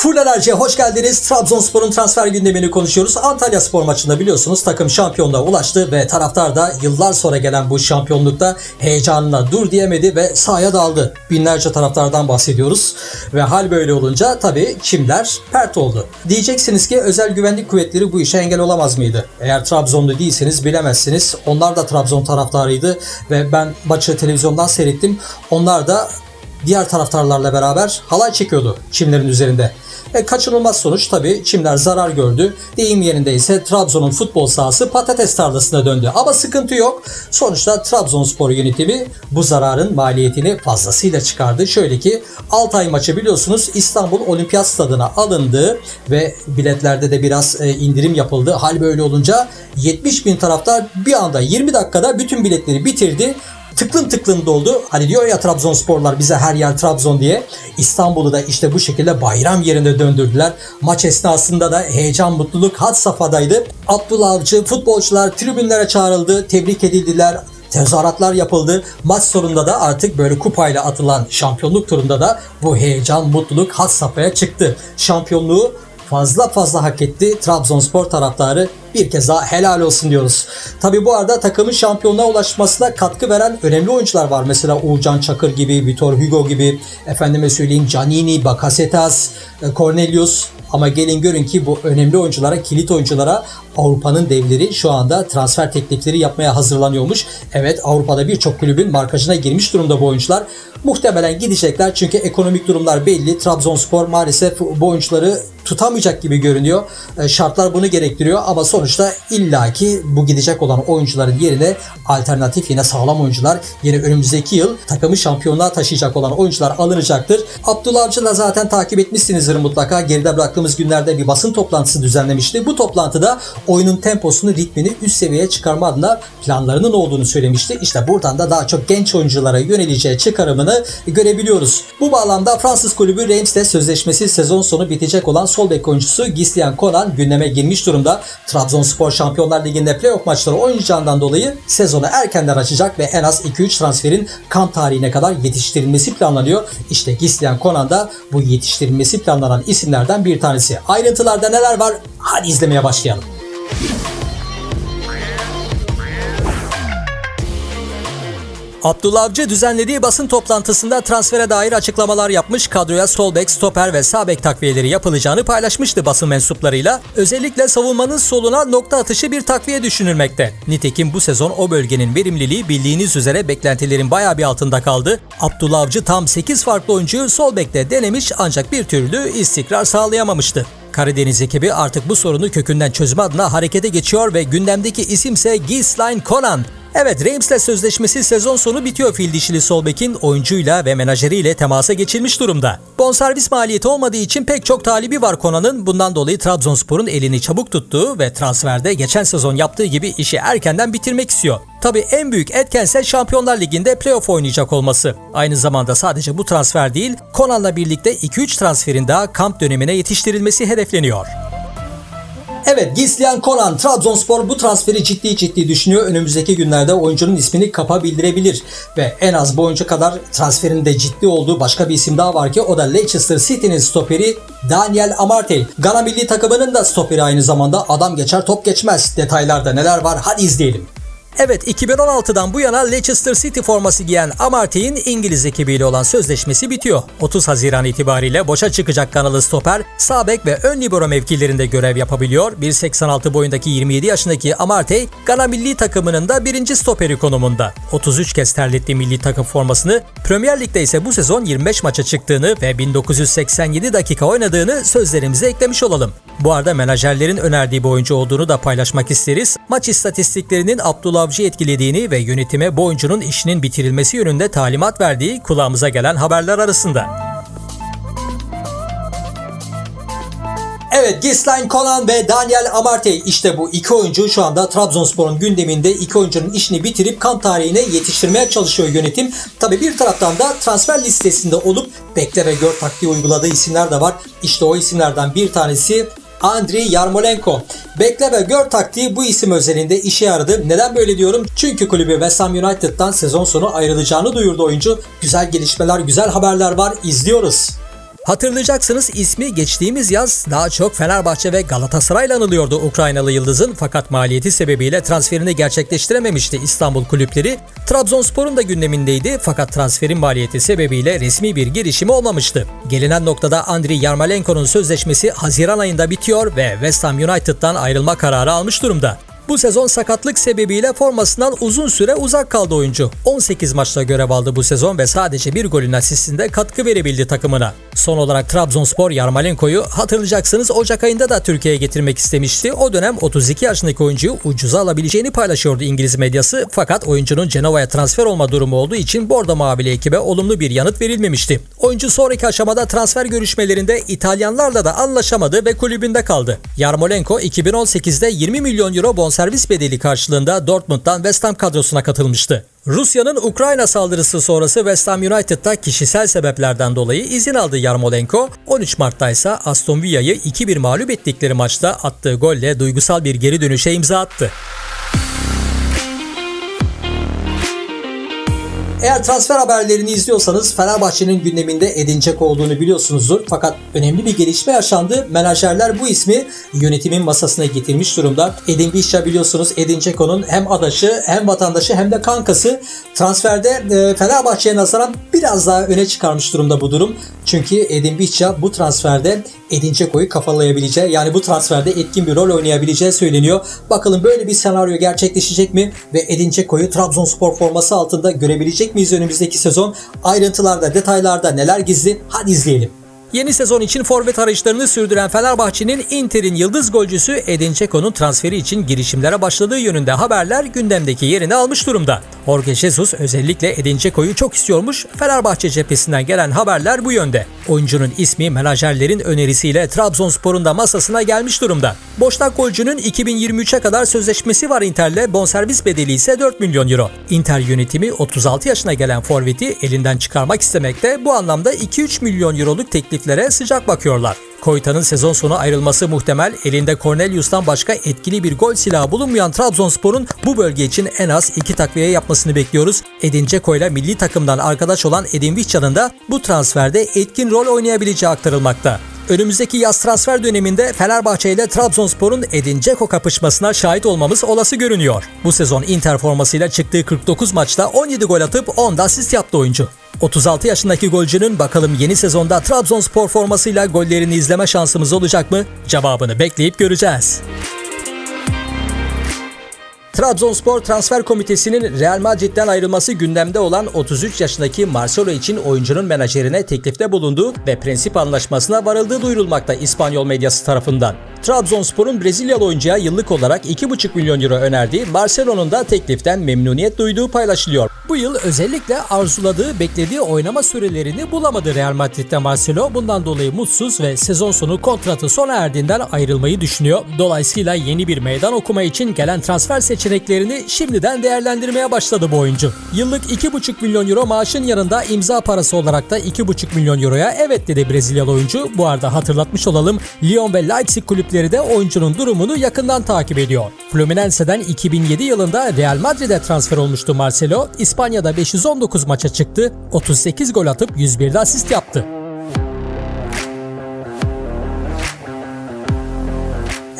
Full Enerji'ye hoş geldiniz. Trabzonspor'un transfer gündemini konuşuyoruz. Antalya Spor maçında biliyorsunuz takım şampiyonluğa ulaştı ve taraftar da yıllar sonra gelen bu şampiyonlukta heyecanına dur diyemedi ve sahaya daldı. Binlerce taraftardan bahsediyoruz ve hal böyle olunca tabii kimler pert oldu. Diyeceksiniz ki özel güvenlik kuvvetleri bu işe engel olamaz mıydı? Eğer Trabzonlu değilseniz bilemezsiniz. Onlar da Trabzon taraftarıydı ve ben maçı televizyondan seyrettim. Onlar da diğer taraftarlarla beraber halay çekiyordu çimlerin üzerinde. E, kaçınılmaz sonuç tabii çimler zarar gördü. Deyim yerinde ise Trabzon'un futbol sahası patates tarlasına döndü. Ama sıkıntı yok. Sonuçta Trabzonspor yönetimi bu zararın maliyetini fazlasıyla çıkardı. Şöyle ki Altay maçı biliyorsunuz İstanbul Olimpiyat Stadına alındı ve biletlerde de biraz e, indirim yapıldı. Hal böyle olunca 70 bin taraftar bir anda 20 dakikada bütün biletleri bitirdi tıklım tıklım doldu. Hani diyor ya Trabzonsporlar bize her yer Trabzon diye. İstanbul'u da işte bu şekilde bayram yerine döndürdüler. Maç esnasında da heyecan, mutluluk had safhadaydı. Abdullah Avcı, futbolcular tribünlere çağrıldı, tebrik edildiler. Tezahüratlar yapıldı. Maç sonunda da artık böyle kupayla atılan şampiyonluk turunda da bu heyecan, mutluluk had safhaya çıktı. Şampiyonluğu fazla fazla hak etti Trabzonspor taraftarı bir kez daha helal olsun diyoruz. Tabi bu arada takımın şampiyonluğa ulaşmasına katkı veren önemli oyuncular var. Mesela Uğurcan Çakır gibi, Vitor Hugo gibi, efendime söyleyeyim Canini, Bakasetas, e, Cornelius. Ama gelin görün ki bu önemli oyunculara, kilit oyunculara Avrupa'nın devleri şu anda transfer teklifleri yapmaya hazırlanıyormuş. Evet Avrupa'da birçok kulübün markajına girmiş durumda bu oyuncular. Muhtemelen gidecekler çünkü ekonomik durumlar belli. Trabzonspor maalesef bu oyuncuları tutamayacak gibi görünüyor. E, şartlar bunu gerektiriyor ama sonuçta illaki bu gidecek olan oyuncuların yerine alternatif yine sağlam oyuncular yine önümüzdeki yıl takımı şampiyonluğa taşıyacak olan oyuncular alınacaktır. Abdullah Avcı da zaten takip etmişsinizdir mutlaka. Geride bıraktığımız günlerde bir basın toplantısı düzenlemişti. Bu toplantıda oyunun temposunu, ritmini üst seviyeye çıkarma adına planlarının olduğunu söylemişti. İşte buradan da daha çok genç oyunculara yöneleceği çıkarımını görebiliyoruz. Bu bağlamda Fransız kulübü Reims'te sözleşmesi sezon sonu bitecek olan sol bek oyuncusu Gislian Konan gündeme girmiş durumda. Trabzonspor Şampiyonlar Ligi'nde playoff maçları oynayacağından dolayı sezonu erkenden açacak ve en az 2-3 transferin kamp tarihine kadar yetiştirilmesi planlanıyor. İşte Gislian Konan da bu yetiştirilmesi planlanan isimlerden bir tanesi. Ayrıntılarda neler var? Hadi izlemeye başlayalım. Abdullah Avcı düzenlediği basın toplantısında transfere dair açıklamalar yapmış, kadroya sol bek, stoper ve sağ bek takviyeleri yapılacağını paylaşmıştı basın mensuplarıyla. Özellikle savunmanın soluna nokta atışı bir takviye düşünülmekte. Nitekim bu sezon o bölgenin verimliliği bildiğiniz üzere beklentilerin bayağı bir altında kaldı. Abdullah Avcı tam 8 farklı oyuncuyu sol bekte denemiş ancak bir türlü istikrar sağlayamamıştı. Karadeniz ekibi artık bu sorunu kökünden çözme adına harekete geçiyor ve gündemdeki isimse Ghislain Conan. Evet Reims'le sözleşmesi sezon sonu bitiyor fil dişili Solbek'in oyuncuyla ve menajeriyle temasa geçilmiş durumda. Bonservis maliyeti olmadığı için pek çok talibi var Konan'ın. Bundan dolayı Trabzonspor'un elini çabuk tuttuğu ve transferde geçen sezon yaptığı gibi işi erkenden bitirmek istiyor. Tabii en büyük etkense Şampiyonlar Ligi'nde playoff oynayacak olması. Aynı zamanda sadece bu transfer değil, Konan'la birlikte 2-3 transferin daha kamp dönemine yetiştirilmesi hedefleniyor. Evet Gislian Konan Trabzonspor bu transferi ciddi ciddi düşünüyor. Önümüzdeki günlerde oyuncunun ismini kapa bildirebilir. Ve en az bu oyuncu kadar transferin de ciddi olduğu başka bir isim daha var ki o da Leicester City'nin stoperi Daniel Amartey. Gana milli takımının da stoperi aynı zamanda adam geçer top geçmez. Detaylarda neler var hadi izleyelim. Evet 2016'dan bu yana Leicester City forması giyen Amartey'in İngiliz ekibiyle olan sözleşmesi bitiyor. 30 Haziran itibariyle boşa çıkacak kanalı stoper, sağ bek ve ön libero mevkilerinde görev yapabiliyor. 1.86 boyundaki 27 yaşındaki Amartey, Gana milli takımının da birinci stoperi konumunda. 33 kez terletti milli takım formasını, Premier Lig'de ise bu sezon 25 maça çıktığını ve 1987 dakika oynadığını sözlerimize eklemiş olalım. Bu arada menajerlerin önerdiği bir oyuncu olduğunu da paylaşmak isteriz. Maç istatistiklerinin Abdullah Avcı etkilediğini ve yönetime bu oyuncunun işinin bitirilmesi yönünde talimat verdiği kulağımıza gelen haberler arasında. Evet Gislain Konan ve Daniel Amartey işte bu iki oyuncu şu anda Trabzonspor'un gündeminde iki oyuncunun işini bitirip kamp tarihine yetiştirmeye çalışıyor yönetim. Tabi bir taraftan da transfer listesinde olup bekle ve gör taktiği uyguladığı isimler de var. İşte o isimlerden bir tanesi Andriy Yarmolenko. Bekle ve gör taktiği bu isim özelinde işe yaradı. Neden böyle diyorum? Çünkü kulübü West Ham United'dan sezon sonu ayrılacağını duyurdu oyuncu. Güzel gelişmeler, güzel haberler var. İzliyoruz. Hatırlayacaksınız ismi geçtiğimiz yaz daha çok Fenerbahçe ve Galatasaray'la anılıyordu Ukraynalı Yıldız'ın fakat maliyeti sebebiyle transferini gerçekleştirememişti İstanbul kulüpleri. Trabzonspor'un da gündemindeydi fakat transferin maliyeti sebebiyle resmi bir girişimi olmamıştı. Gelinen noktada Andriy Yarmolenko'nun sözleşmesi Haziran ayında bitiyor ve West Ham United'dan ayrılma kararı almış durumda. Bu sezon sakatlık sebebiyle formasından uzun süre uzak kaldı oyuncu. 18 maçta görev aldı bu sezon ve sadece bir golün asistinde katkı verebildi takımına. Son olarak Trabzonspor Yarmolenko'yu hatırlayacaksınız Ocak ayında da Türkiye'ye getirmek istemişti. O dönem 32 yaşındaki oyuncuyu ucuza alabileceğini paylaşıyordu İngiliz medyası. Fakat oyuncunun Cenova'ya transfer olma durumu olduğu için Bordo Mavili ekibe olumlu bir yanıt verilmemişti. Oyuncu sonraki aşamada transfer görüşmelerinde İtalyanlarla da anlaşamadı ve kulübünde kaldı. Yarmolenko 2018'de 20 milyon euro bonservis bedeli karşılığında Dortmund'dan West Ham kadrosuna katılmıştı. Rusya'nın Ukrayna saldırısı sonrası West Ham United'da kişisel sebeplerden dolayı izin aldı Yarmolenko. 13 Mart'ta ise Aston Villa'yı 2-1 mağlup ettikleri maçta attığı golle duygusal bir geri dönüşe imza attı. Eğer transfer haberlerini izliyorsanız Fenerbahçe'nin gündeminde Edin Dzeko olduğunu biliyorsunuzdur. Fakat önemli bir gelişme yaşandı. Menajerler bu ismi yönetimin masasına getirmiş durumda. Edin Visca biliyorsunuz Edin Dzeko'nun hem adaşı hem vatandaşı hem de kankası. Transferde e, Fenerbahçe'ye nazaran biraz daha öne çıkarmış durumda bu durum. Çünkü Edin Visca bu transferde Edin Dzeko'yu kafalayabileceği yani bu transferde etkin bir rol oynayabileceği söyleniyor. Bakalım böyle bir senaryo gerçekleşecek mi ve Edin Dzeko'yu Trabzonspor forması altında görebilecek miyiz önümüzdeki sezon? Ayrıntılarda, detaylarda neler gizli? Hadi izleyelim. Yeni sezon için forvet arayışlarını sürdüren Fenerbahçe'nin Inter'in yıldız golcüsü Edin Dzeko'nun transferi için girişimlere başladığı yönünde haberler gündemdeki yerini almış durumda. Jorge Jesus özellikle Edin Dzeko'yu çok istiyormuş. Fenerbahçe cephesinden gelen haberler bu yönde. Oyuncunun ismi menajerlerin önerisiyle Trabzonspor'un da masasına gelmiş durumda. Boşnak golcünün 2023'e kadar sözleşmesi var Inter'le bonservis bedeli ise 4 milyon euro. Inter yönetimi 36 yaşına gelen forveti elinden çıkarmak istemekte bu anlamda 2-3 milyon euroluk tekliflere sıcak bakıyorlar. Koyta'nın sezon sonu ayrılması muhtemel. Elinde Cornelius'tan başka etkili bir gol silahı bulunmayan Trabzonspor'un bu bölge için en az iki takviye yapmasını bekliyoruz. Edin Dzeko ile milli takımdan arkadaş olan Edin Visca'nın da bu transferde etkin rol oynayabileceği aktarılmakta. Önümüzdeki yaz transfer döneminde Fenerbahçe ile Trabzonspor'un Edin Dzeko kapışmasına şahit olmamız olası görünüyor. Bu sezon Inter formasıyla çıktığı 49 maçta 17 gol atıp 10 da asist yaptı oyuncu. 36 yaşındaki golcünün bakalım yeni sezonda Trabzonspor formasıyla gollerini izleme şansımız olacak mı? Cevabını bekleyip göreceğiz. Trabzonspor Transfer Komitesi'nin Real Madrid'den ayrılması gündemde olan 33 yaşındaki Marcelo için oyuncunun menajerine teklifte bulunduğu ve prensip anlaşmasına varıldığı duyurulmakta İspanyol medyası tarafından. Trabzonspor'un Brezilyalı oyuncuya yıllık olarak 2,5 milyon euro önerdiği Marcelo'nun da tekliften memnuniyet duyduğu paylaşılıyor. Bu yıl özellikle arzuladığı, beklediği oynama sürelerini bulamadı Real Madrid'de Marcelo. Bundan dolayı mutsuz ve sezon sonu kontratı sona erdiğinden ayrılmayı düşünüyor. Dolayısıyla yeni bir meydan okuma için gelen transfer seçeneklerini şimdiden değerlendirmeye başladı bu oyuncu. Yıllık 2,5 milyon euro maaşın yanında imza parası olarak da 2,5 milyon euroya evet dedi Brezilyalı oyuncu. Bu arada hatırlatmış olalım Lyon ve Leipzig kulüpleri de oyuncunun durumunu yakından takip ediyor. Fluminense'den 2007 yılında Real Madrid'e transfer olmuştu Marcelo. İspanya'da 519 maça çıktı, 38 gol atıp 101'de asist yaptı.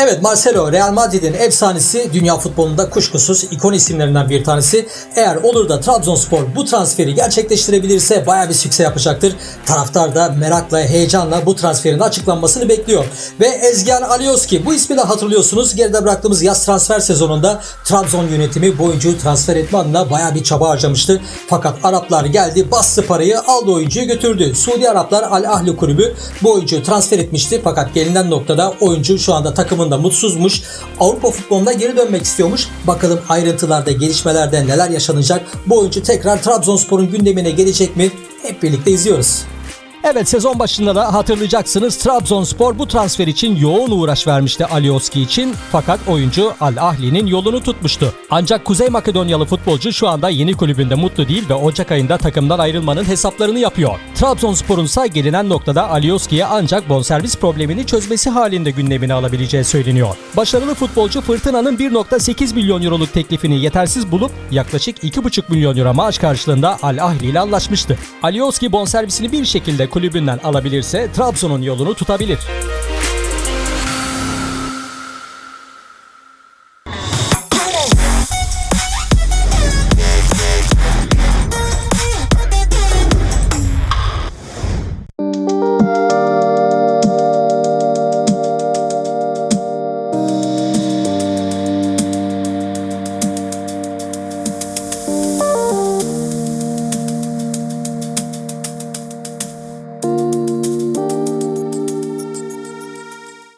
Evet Marcelo Real Madrid'in efsanesi dünya futbolunda kuşkusuz ikon isimlerinden bir tanesi. Eğer olur da Trabzonspor bu transferi gerçekleştirebilirse baya bir sükse yapacaktır. Taraftar da merakla, heyecanla bu transferin açıklanmasını bekliyor. Ve Ezgen Alioski bu ismi de hatırlıyorsunuz. Geride bıraktığımız yaz transfer sezonunda Trabzon yönetimi bu oyuncuyu transfer etme adına baya bir çaba harcamıştı. Fakat Araplar geldi, bastı parayı, aldı oyuncuyu götürdü. Suudi Araplar Al Ahli kulübü bu oyuncuyu transfer etmişti. Fakat gelinen noktada oyuncu şu anda takımın da mutsuzmuş. Avrupa futboluna geri dönmek istiyormuş. Bakalım ayrıntılarda, gelişmelerde neler yaşanacak? Bu oyuncu tekrar Trabzonspor'un gündemine gelecek mi? Hep birlikte izliyoruz. Evet sezon başında da hatırlayacaksınız Trabzonspor bu transfer için yoğun uğraş vermişti Alioski için fakat oyuncu Al Ahli'nin yolunu tutmuştu. Ancak Kuzey Makedonyalı futbolcu şu anda yeni kulübünde mutlu değil ve Ocak ayında takımdan ayrılmanın hesaplarını yapıyor. Trabzonspor'un ise gelinen noktada Alioski'ye ancak bonservis problemini çözmesi halinde gündemine alabileceği söyleniyor. Başarılı futbolcu Fırtına'nın 1.8 milyon euroluk teklifini yetersiz bulup yaklaşık 2.5 milyon euro maaş karşılığında Al Ahli ile anlaşmıştı. Alioski bonservisini bir şekilde kulübünden alabilirse Trabzon'un yolunu tutabilir.